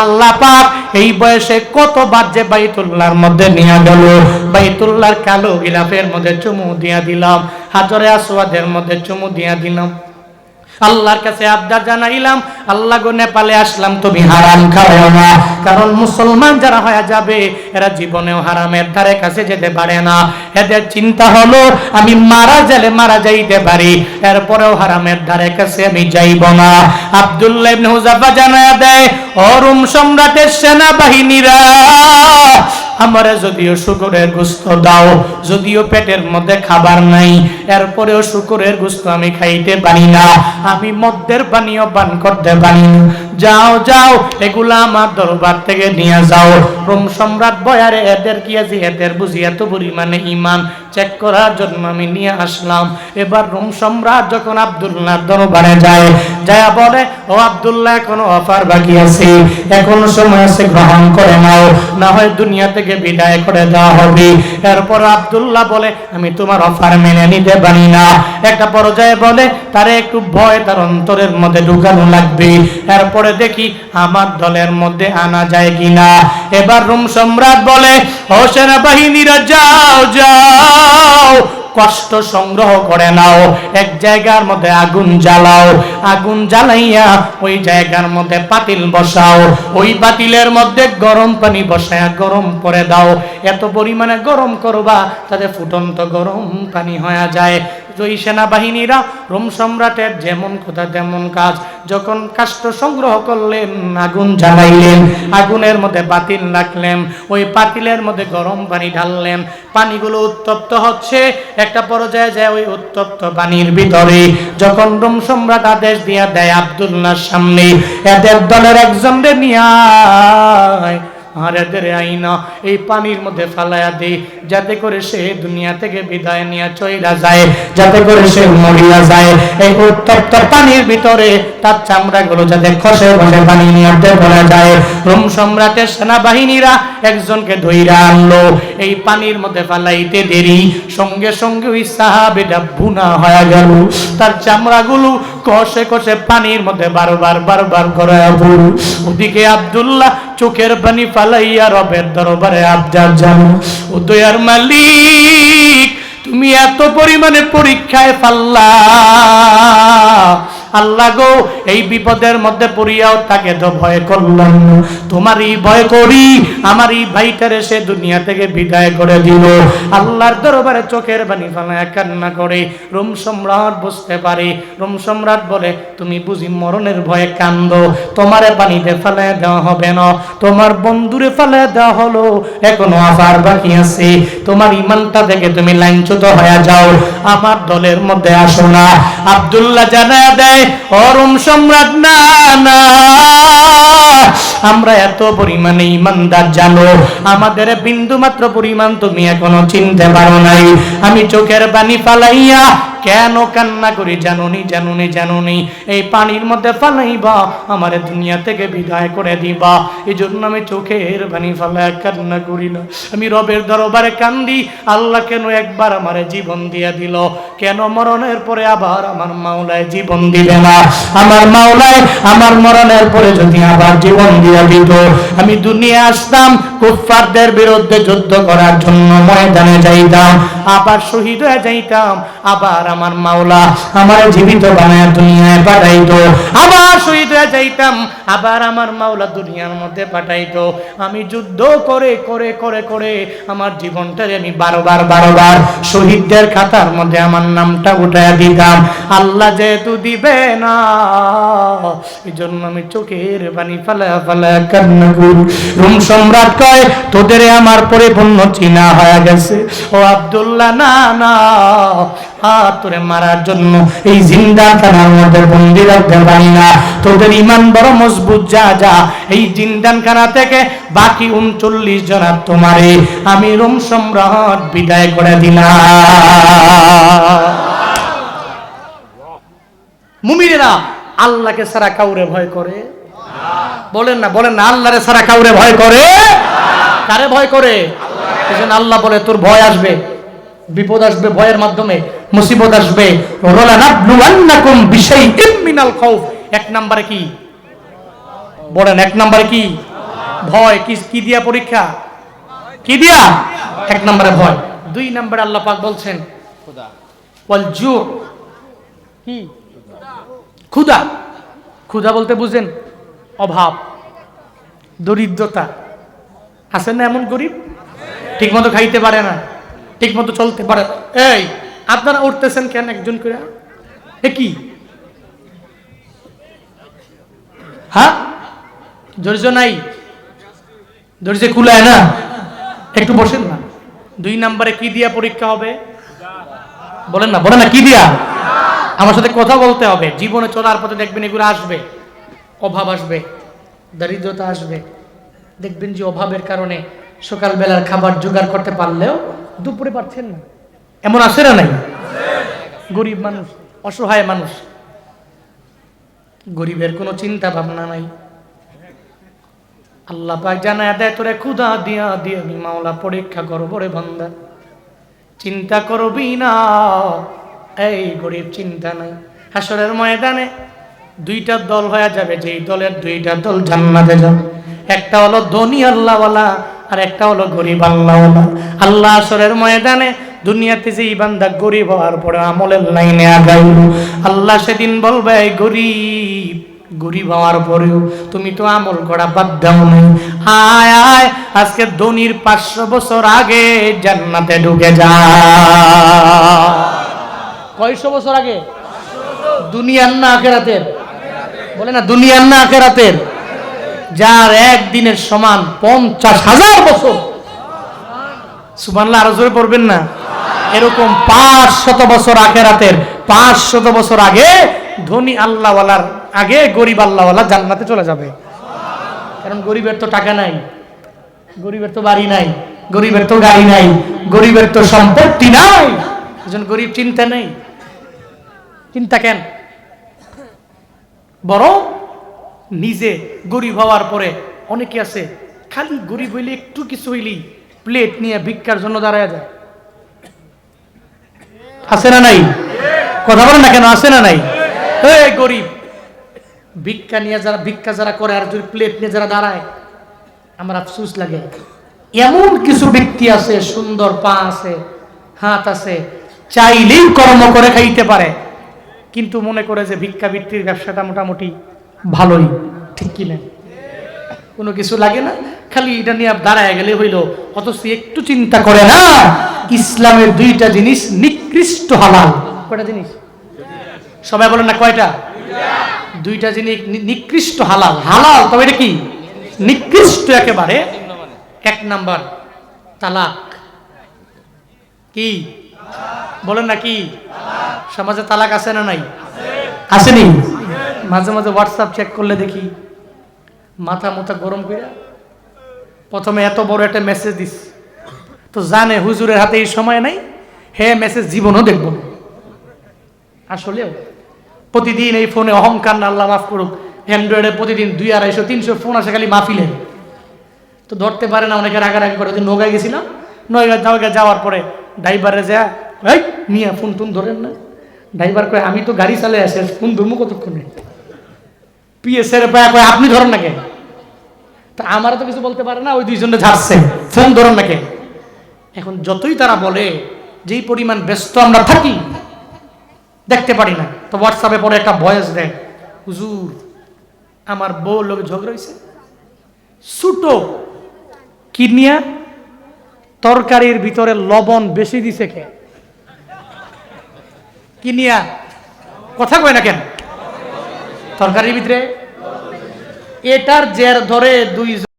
আল্লাহ পাক এই বয়সে কত কতবার যে বাইতুল্লাহর মধ্যে নিয়ে গেল, বাইতুল্লাহর কালো গিলাফের মধ্যে চুমু দিয়া দিলাম, হাজরে আসওয়াদের মধ্যে চুমু দিয়া দিলাম। আল্লাহর কাছে আবদার জানাইলাম, আল্লাহ গো নেপালে আসলাম, তুমি হারাম খাওয়াও না। কারণ মুসলমান যারা হয়ে যাবে, এরা জীবনেও হারামের ধারে কাছে যেতে পারে না। এদের চিন্তা হলো, আমি মারা গেলে মারা যাইতে পারি, এরপরেও হারামের ধারে কাছে আমি যাইব না। আব্দুল্লাহ ইবনে হুজাফা জানায়া দেয়, অরুম সম্রাটের সেনাবাহিনীরা আমারে যদিও শুকুরের গুস্ত দাও, যদিও পেটের মধ্যে খাবার নাই, এরপরেও শুকুরের গুস্ত আমি খাইতে পারি না, আমি মদ্যের পানীয় পান করতে পারি না। যাও যাও এগুলা আমার দরবার থেকে নিয়ে যাও। রোম সম্রাট বয়ারে এদের কি আছে এদের বুঝি এত পরিমাণে ইমান চেক করার জন্য আমি নিয়ে আসলাম। এবার রোম সম্রাট যখন আব্দুল্লাহ দরবারে যায় যায় বলে, ও আব্দুল্লাহ এখনও অফার বাকি আছে? এখনও সময় আছে, গ্রহণ করে নাও। না হয় দুনিয়া থেকে বিদায় করে দেওয়া হবে। এরপর আব্দুল্লাহ বলে, আমি তোমার অফার মেনে নিতে পারি না। একটা পর্যায়ে বলে, তারে একটু ভয়, তার অন্তরের মধ্যে ঢুকানো লাগবে। এরপরে দেখি আমার দলের মধ্যে আনা যায় কিনা। এবার রোম সম্রাট বলে, ও সেনাবাহিনীরা যাও যাও। কষ্ট সংগ্রহ করে নাও। এক জায়গার মধ্যে আগুন জ্বালাও। আগুন জ্বালাইয়া ওই জায়গার মধ্যে পাতিল বসাও। ওই পাতিলের মধ্যে গরম পানি বসায়া গরম করে দাও। এত পরিমাণে গরম করবা, তাতে ফুটন্ত গরম পানি হয়ে যায়। ওই সেনাবাহিনীরা রোম সম্রাটের যেমন কথা তেমন কাজ। যখন কাষ্ঠ সংগ্রহ করলেন, আগুন জ্বালাইলেন, আগুনের মধ্যে পাতিল রাখলেন, ওই পাতিলের মধ্যে গরম পানি ঢাললেন। পানিগুলো উত্তপ্ত হচ্ছে, একটা পর্যায়ে যায় ওই উত্তপ্ত পানির ভিতরে। যখন রোম সম্রাট আদেশ দিয়া দেয় আব্দুল্লাহর সামনে, এদের দলের একজনকে নিয়ে আর এদের আইনা, এই পানির মধ্যে ফালাইয়া দেই। যাতে করে সে দুনিয়া থেকে বিদায় নিয়ে চইলা যায়, যাতে করে সে মরিয়া যায়। এই উত্তপ্ত পানির ভিতরে তার চামড়াগুলো যাতে খসে খসে পানি নিয়ে বলা যায়। রোম সম্রাটের সেনাবাহিনীরা একজনকে ধইরা আনলো। এই পানির মধ্যে ফালাইতে দেরি। সঙ্গে সঙ্গে ওই সাহাবেটা ভুনা হয়ে গেল। তার চামড়াগুলো কষে কষে পানির মধ্যে বারবার বারবার করে ওদিকে আব্দুল্লাহ চোখের পানি ফালাইয়া রবের দরবারে আবদার জানো ও দয়ার মালিক, তুমি এত পরিমাণে পরীক্ষায় ফাল্লা। আল্লাহ গো এই বিপদের মধ্যে পড়িয়াও তাকে তো ভয় করলাম। তোমারই ভয় করি আমার এই ভাইটারে সে দুনিয়া থেকে বিদায় করে দিল। আল্লাহর দরবারে চোখের বাণী ফালায় কান্না করে। রোম সম্রাট বুঝতে পারে, রোম সম্রাট বলে, তুমি বুঝি মরণের ভয়ে কান্দ। তোমারে পানিতে ফেলায় দেওয়া হবে না। তোমার বন্ধুরে ফেলায় দেওয়া হলো, এখনও আবার বাকি আছে। তোমার ইমানটা দেখে তুমি লাইনচ্যুত হয়ে যাও। আমার দলের মধ্যে আসো না। আব্দুল্লাহ জানা দেয় অরুম সম্রাট, না না। আমরা এত পরিমাণে ইমানদার, জানো। আমাদের বিন্দু মাত্র পরিমাণ তুমি এখনও চিনতে পারো নাই। আমি চোখের পানি ফালাইয়া কেন কান্না করি? জানুনি জানুনি জানুনি। এই পানির মধ্যে ফালাইবা, আমার দুনিয়া থেকে বিদায় করে দিবা। এই জন্য আমি চোখের পানি ফালায় কান্না করি না। আমি রবের দরবারে কান্দি, আল্লাহ কেন একবার আমার জীবন দিয়ে দিল? কেন মরণের পরে আবার আমার মাওলায় জীবন দিবে না? আমার মাওলায় আমার মরণের পরে যদি আবার জীবন দিয়ে দিত, আমি দুনিয়া আসতাম কুফফারদের বিরুদ্ধে যুদ্ধ করার জন্য ময়দানে যাইতাম, আবার শহীদ হয়ে যাইতাম, আবার আমার মাওলা, আমার জীবিত বানায় দুনিয়ায় পাঠাইতো। আবার শহীদ হয়ে যাইতাম, আবার আমার মাওলা দুনিয়ার মধ্যে পাঠাইতো। আমি যুদ্ধ করে করে করে করে আমার জীবনটারে আমি বারবার বারবার শহীদদের খাতার মধ্যে আমার নামটা উঠায় দিতাম। আল্লাহ যেহেতু দিবে না এই জন্য আমি চোখের পানি ফালা ফালা কান্না রুম সম্রাট কয়, তোদের আমার পরিপূর্ণ চিনা হয়ে গেছে। ও আব্দুল্লাহ, না না আর তোরে মারার জন্য এই জিন্দার খানার মধ্যে বন্দি রাখতে পারি না। তোদের ইমান বড় মজবুত, যা যা। এই জিন্দান খানা থেকে বাকি উনচল্লিশ জন আর তোমারে আমি রোম সম্রাট বিদায় করে দিলাম। মুমিনেরা, আল্লাহকে সারা কাউরে ভয় করে? বলেন না বলেন না, আল্লাহরে সারা কাউরে ভয় করে? কারে ভয় করে? আল্লাহ বলে, তোর ভয় আসবে, বিপদ আসবে ভয়ের মাধ্যমে। মুসিবত আসবে। মিনাল খাউফ। এক নম্বরে কি? বলেন এক নম্বরে কি? ভয়। কি কি দিয়া পরীক্ষা? কি দিয়া? এক নম্বরে ভয়। দুই নম্বরে আল্লাহ পাক বলছেন ওয়াল জু কি? ক্ষুধা। ক্ষুধা বলতে বুঝেন অভাব দরিদ্রতা। আছেন না এমন গরিব? ঠিক মতো খাইতে পারে না ঠিক মতো চলতে পারে। এই আপনারা উঠতেছেন কেন একজন করে? এ কি? হ্যাঁ? ধৈর্য নাই? ধৈর্য কুলায় না? একটু বসেন না। দুই নম্বরে কি দিয়া পরীক্ষা হবে? বলেন না বলেন না, কি দিয়া? আমার সাথে কথা বলতে হবে। জীবনে চলার পথে দেখবেন এগুলো আসবে। অভাব আসবে, দারিদ্রতা আসবে। দেখবেন যে অভাবের কারণে সকালবেলার খাবার জোগাড় করতে পারলেও দুপুরে পারছেন না। এমন আছে না নাই? গরিব মানুষ, অসহায় মানুষ। গরিবের কোনো চিন্তা ভাবনা নাই। আল্লাহ পাক জানায় দেয়, তোরে ক্ষুধা দিয়া দিয়ে আমি মাওলা পরীক্ষা করব রে বান্দা। চিন্তা করবি না, এই গরিব চিন্তা নাই। হাসরের ময়দানে দুইটা দল হয়ে যাবে, যেই দলের দুইটা দল জান্নাতে যাবে। একটা হলো ধনী আল্লাহওয়ালা, আর একটা হলো গরিব আল্লাহওয়ালা। আল্লাহ আসরের ময়দানে দুনিয়াতে যে বান্দা গরিব হওয়ার পরে আমলের লাইনে আগাইল, আল্লাহ সেদিন বলবে গরিব গরিব হওয়ার পরেও তুমি তো আমল করা বাদ দাও নাই। আয় আয়, আজকে ধনির পাঁচশো বছর আগে জান্নাতে ঢুকে যা। কয়শো বছর আগে? দুনিয়ার না আখেরাতের? বলে না, দুনিয়ার না আখেরাতের। যার একদিনের সমান পঞ্চাশ হাজার বছর। সুবানলা আরও জোরে পড়বেন না? এরকম পাঁচ শত বছর আখেরাতের পাঁচ শত বছর আগে ধনী আল্লাহওয়ালার আগে গরিব আল্লাহওয়ালা জান্নাতে চলে যাবে। কারণ গরিবের তো টাকা নাই, গরিবের তো বাড়ি নাই, গরিবের তো গাড়ি নাই, গরিবের তো সম্পত্তি নাই। একজন গরিব চিন্তা নেই। চিন্তা কেন? বরং নিজে গরিব হওয়ার পরে অনেকে আছে, খালি গরিব হইলে একটু কিছু হইলেই প্লেট নিয়ে ভিক্ষার জন্য দাঁড়ায় যায়। আছে না নাই? কথা বলেন না কেন, আছে না নাই? গরিব, ভিক্ষা নিয়ে যারা ভিক্ষা যারা করে আর যদি প্লেট নিয়ে যারা দাঁড়ায়, আমার আফসুস লাগে। এমন কিছু ব্যক্তি আছে, সুন্দর পা আছে, হাত আছে, চাইলেই কর্ম করে খাইতে পারে, কিন্তু মনে করে যে ভিক্ষা বৃত্তির ব্যবসাটা মোটামুটি ভালোই, ঠিক কিনা কোনো কিছু লাগে না, খালি এটা নিয়ে দাঁড়ায় গেলে হইল, অথচ একটু চিন্তা করে না ইসলামের দুইটা জিনিস নিকৃষ্ট হালাল। কয়টা জিনিস? সবাই বলেন না কয়টা? দুইটা জিনিস নিকৃষ্ট হালাল। হালাল, তবে এটা কি? নিকৃষ্ট একেবারে। এক নাম্বার, তালাক। কি? বলেন না কি? সমাজে তালাক আছে না নাই? আসেনি। মাঝে মাঝে হোয়াটসঅ্যাপ চেক করলে দেখি, মাথা মাথা গরম করে প্রথমে এত বড় একটা মেসেজ দিস। তো জানে হুজুরের হাতে এই সময় নাই, হে মেসেজ জীবনও দেখব। আসলেও প্রতিদিন এই ফোনে অহংকার না, আল্লাহ মাফ করুক। অ্যান্ড্রয়েডে প্রতিদিন দুই আড়াইশো, তিনশো ফোন আসে খালি মাহফিলে। তো ধরতে পারে না অনেকে রাগারাগি করে। নৌকায় গেছিলাম নৌকা নৌকায় যাওয়ার পরে ড্রাইভারে যা, এই নিয়ে ফোন টুন ধরেন না। ড্রাইভার কয়, আমি তো গাড়ি চালে আসে, ফোন ধরবো কতক্ষণে? পিএসের পায়া কয়, আপনি ধরেন না কেন? তা আমারও তো কিছু বলতে পারে না, ওই দুইজনে ঝাড়ছে, ফোন ধরেন না কেন? এখন যতই তারা বলে, যেই পরিমাণ ব্যস্ত আমরা থাকি, দেখতে পারি না। তো হোয়াটসঅ্যাপে পরে একটা ভয়েস দেয়, হুজুর, আমার বউ লোক ঝগড়া হয়েছে ছুটো কিনিয়া তরকারির ভিতরে লবণ বেশি দিছে কে? কিনিয়া কথা কয় না কেন? তরকারির ভিতরে, এটার জের ধরে দুই